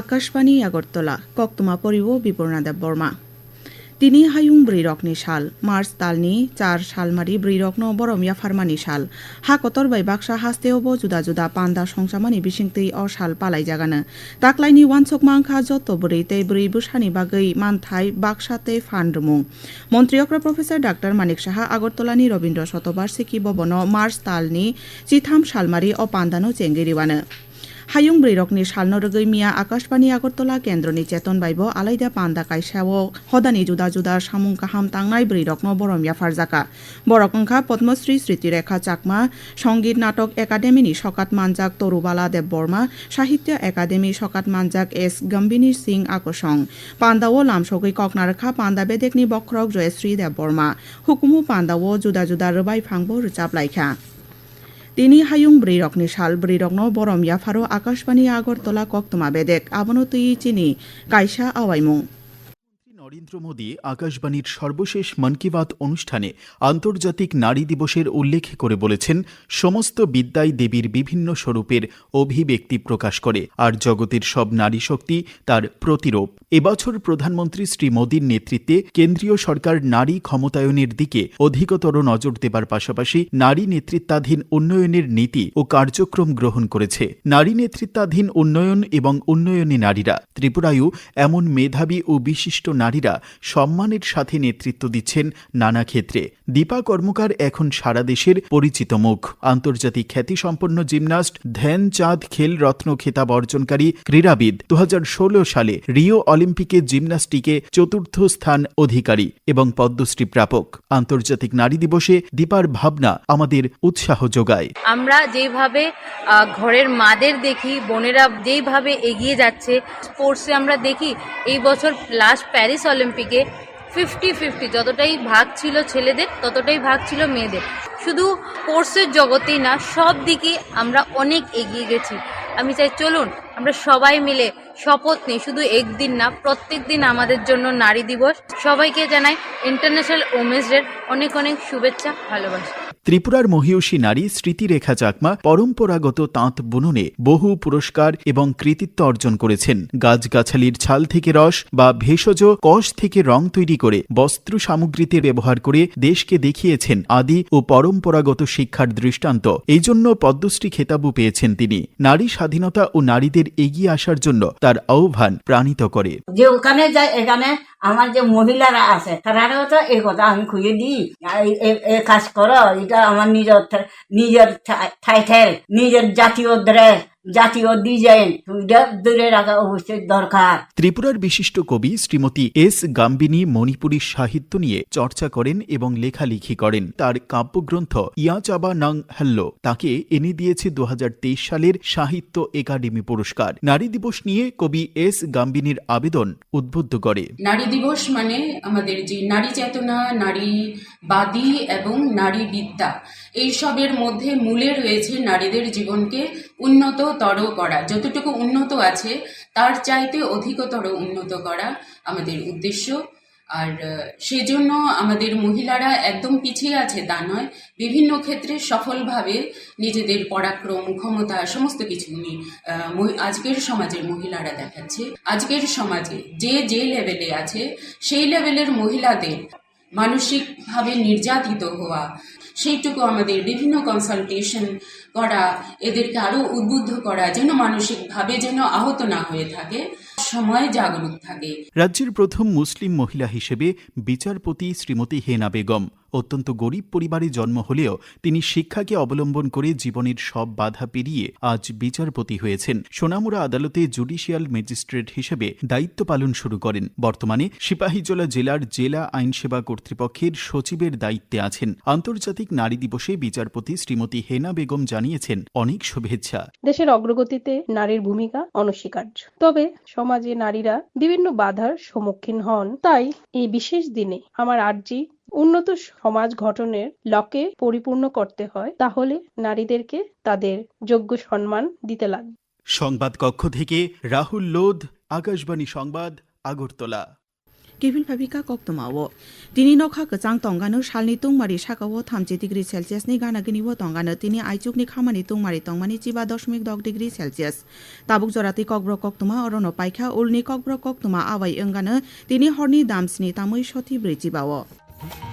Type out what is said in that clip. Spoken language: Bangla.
আকাশবাণী, আগরতলা, কক্তমা পরিব বিপর্ণাদেব বর্মা। তিনি হায়ুং ব্রিরকনি শাল মার্চ তালনি, চার শালমারি ব্রিরকন বরমিয়া ফার্মানি শাল। হাকতর বাই বাক্সা হাস্তে হব, জুদা জুদা পান্দা সংসামানি বিসিংতেই অ শাল পালাই জাগানো। তাকলাইনি ওয়ানসক মাংখা যত বরি ব্রী বরি বুসানি বাগৈ, মানথাই বাক্সাতে ফান্ডমুং মন্ত্রী অক্র প্রফেসর ডাক্তার মানিক সাহা, আগরতলানি রবীন্দ্র শতবার্ষিকী ভবন মার্চ তালনি, চিথাম শালমারি ও পান্দানো চেঙ্গিরিওয়ানো। হায়ুং ব্রেরকনি শালনরগৈ মিয়া আকাশবাণী, আগরতলা কেন্দ্রনি চেতন বাইব, আলাইদা পান্দা, কাইসাও, হদানি, জুদা জুদা সামুং কাহাম, তাংনাই ব্রেরকন বরমিয়া ফারজাকা। বরকংখা পদ্মশ্রী, স্মৃতিরেখা, চাকমা, সংগীত নাটক একাডেমিনি সকাত মানজাক, তরুবালা, দেব বর্মা, সাহিত্য একাডেমি সকাত মানজাক, এস গম্বিনী সিং, আকসং। পান্দাও, লামসগৈ, ককনারেখা, পান্দা বেদেকনি বক্রক, জয়শ্রী, দেব বর্মা। হুকুমু, পান্দাও, জুদা জুদা, রবাই, ফাংব, রুচাপ, লাইখা। তিনি হায়ুং ব্রৈরকনি সাল ব্রৈরকন বরম, ইয়াফারো, আকাশবাণী, আগরতলা, কক্তমা বেদেক আবনো তুই চিনি, কাইসা, আওয়াইমুং। নরেন্দ্র মোদী আকাশবাণীর সর্বশেষ মন কি বাত অনুষ্ঠানে আন্তর্জাতিক নারী দিবসের উল্লেখ করে বলেছেন, সমস্ত বিদ্যাই দেবীর বিভিন্ন স্বরূপের অভিব্যক্তি প্রকাশ করে, আর জগতের সব নারী শক্তি তার প্রতিরূপ। এবছর প্রধানমন্ত্রী শ্রী মোদীর নেতৃত্বে কেন্দ্রীয় সরকার নারী ক্ষমতায়নের দিকে অধিকতর নজর দেবার পাশাপাশি নারী নেতৃত্বাধীন উন্নয়নের নীতি ও কার্যক্রম গ্রহণ করেছে। নারী নেতৃত্বাধীন উন্নয়ন এবং উন্নয়নী নারীরা, ত্রিপুরায়ও এমন মেধাবী ও বিশিষ্ট নারীরা সম্মানের সাথে নেতৃত্ব দিচ্ছেন নানা ক্ষেত্রে। দীপা কর্মকার এখন সারা দেশের পরিচিত মুখ। আন্তর্জাতিক খ্যাতিসম্পন্ন জিমনাস্ট ধ্যানচাঁদ খেল রত্ন খেতাব অর্জনকারী ক্রীড়াবিদ দু সালে রিও অলিম্পিকে জিমনাস্টিকে চতুর্থ স্থান অধিকারী এবং পদ্মশ্রী প্রাপক। আন্তর্জাতিক নারী দিবসে দীপার ভাবনা আমাদের উৎসাহ যোগায়। আমরা যেভাবে ঘরের মাদের দেখি, বোনেরা যেইভাবে এগিয়ে যাচ্ছে, স্পোর্টসে আমরা দেখি, এই বছর লাস্ট প্যারিস অলিম্পিকে ফিফটি ফিফটি যতটাই ভাগ ছিল ছেলেদের, ততটাই ভাগ ছিল মেয়েদের। শুধু স্পোর্টসের জগতেই না, সব দিকে আমরা অনেক এগিয়ে গেছি। আমি চাই চলুন, আমরা সবাই মিলে শপথ নিই, শুধু একদিন না, প্রত্যেক দিন আমাদের জন্য নারী দিবস। সবাইকে জানাই ইন্টারন্যাশনাল ওমেন্স ডের অনেক অনেক শুভেচ্ছা, ভালোবাসা। ত্রিপুরার মহিয়সী নারী স্মৃতিরেখা চাকমা পরম্পরাগত তাঁত বুননে বহু পুরস্কার এবং কৃতিত্ব অর্জন করেছেন। গাছগাছালির ছাল থেকে রস বা ভেষজ কষ থেকে রং তৈরি করে বস্ত্র সামগ্রীতে ব্যবহার করে দেশকে দেখিয়েছেন আদি ও পরম্পরাগত শিক্ষার দৃষ্টান্ত। এই জন্য পদ্মশ্রী খেতাবু পেয়েছেন তিনি। নারী স্বাধীনতা ও নারীদের এগিয়ে আসার জন্য তার আহ্বান প্রাণিত করে। যে ওখানে যায়, এখানে আমার যে মহিলারা আছে তারাও তো এই কথা আমি খুঁজে দিই। কাজ করো, এটা আমার নিজের নিজের টাইটেল নিজের জাতীয় ড্রেস জাতীয় ডিজাইন দূরে রাখা অবশ্যই দরকার। ত্রিপুরার বিশিষ্ট কবি শ্রীমতী এস গাম্বিনী মণিপুরী সাহিত্য নিয়ে চর্চা করেন এবং লেখালেখি করেন। তার কাব্যগ্রন্থ ইয়াচাবা নাং হাল্লো তাকে এনে দিয়েছে দু সালের সাহিত্য একাডেমি পুরস্কার। নারী দিবস নিয়ে কবি এস গাম্বিনীর আবেদন উদ্বুদ্ধ করে। নারী দিবস মানে আমাদের যে নারী চেতনা নারীবাদী এবং নারী বিদ্যা এইসবের মধ্যে মূলে রয়েছে নারীদের জীবনকে উন্নততর করা। যতটুকু উন্নত আছে, তার চাইতে অধিকতর উন্নত করা আমাদের উদ্দেশ্য। আর সেজন্য আমাদের মহিলারা একদম পিছিয়ে আছে তা নয়। বিভিন্ন ক্ষেত্রে সফলভাবে নিজেদের পরাক্রম, ক্ষমতা, সমস্ত কিছু নিয়ে আজকের সমাজের মহিলারা দেখাচ্ছে। আজকের সমাজে যে যে লেভেলে আছে, সেই লেভেলের মহিলাদের মানসিকভাবে নির্যাতিত হওয়া, সেইটুকু আমাদের বিভিন্ন কনসালটেশন করা, এদেরকে আরও উদ্বুদ্ধ করা, যেন মানসিকভাবে যেন আহত না হয়ে থাকে, সময় জাগরুক থাকে। রাজ্যের প্রথম মুসলিম মহিলা হিসেবে বিচারপতি শ্রীমতী হেনা বেগম অত্যন্ত গরিব পরিবারে জন্ম হলেও তিনি শিক্ষাকে অবলম্বন করে জীবনের সব বাধা পেরিয়ে আজ বিচারপতি হয়েছেন। সোনামুড়া আদালতে জুডিশিয়াল ম্যাজিস্ট্রেট হিসেবে দায়িত্ব পালন শুরু করেন। বর্তমানে সিপাহীজলা জেলার জেলা আইনসেবা কর্তৃপক্ষের সচিবের দায়িত্বে আছেন। আন্তর্জাতিক নারী দিবসে বিচারপতি শ্রীমতী হেনা বেগম জানিয়েছেন, অনেক শুভেচ্ছা। দেশের অগ্রগতিতে নারীর ভূমিকা অনস্বীকার্য। তবে সমাজে নারীরা বিভিন্ন বাধার সম্মুখীন হন। তাই এই বিশেষ দিনে আমার আর্জি উন্নত সমাজ গঠনের লক্ষ্যে পরিপূর্ণ করতে হয় তাহলে নারীদেরকে তাদের যোগ্য সম্মান দিতে লাগবে। সংবাদ কক্ষ থেকে রাহুল লোধ আকাশবাণী সংবাদ আগরতলা। কেভিল ফাবিকা কক্তমাও। তিনি নখা কচাং তঙ্গানো সালনি তুংমারি সাকাও থামজি ডিগ্রি সেলসিয়াসনি গানাগিনিও তঙ্গানো তিনি আইচুকনি খামানি তুংমারি তংমানি চিবা দশমিক দশ ডিগ্রি সেলসিয়াস। তাবুক জরাতি ককব্র কক্তমা অরণ পাইখা উলনি কক্র কক্তমা আবাই ওঙ্গানো তিনি হরনি দামসনি তামৈ সতি ব্রৈচিবাও Mm-hmm.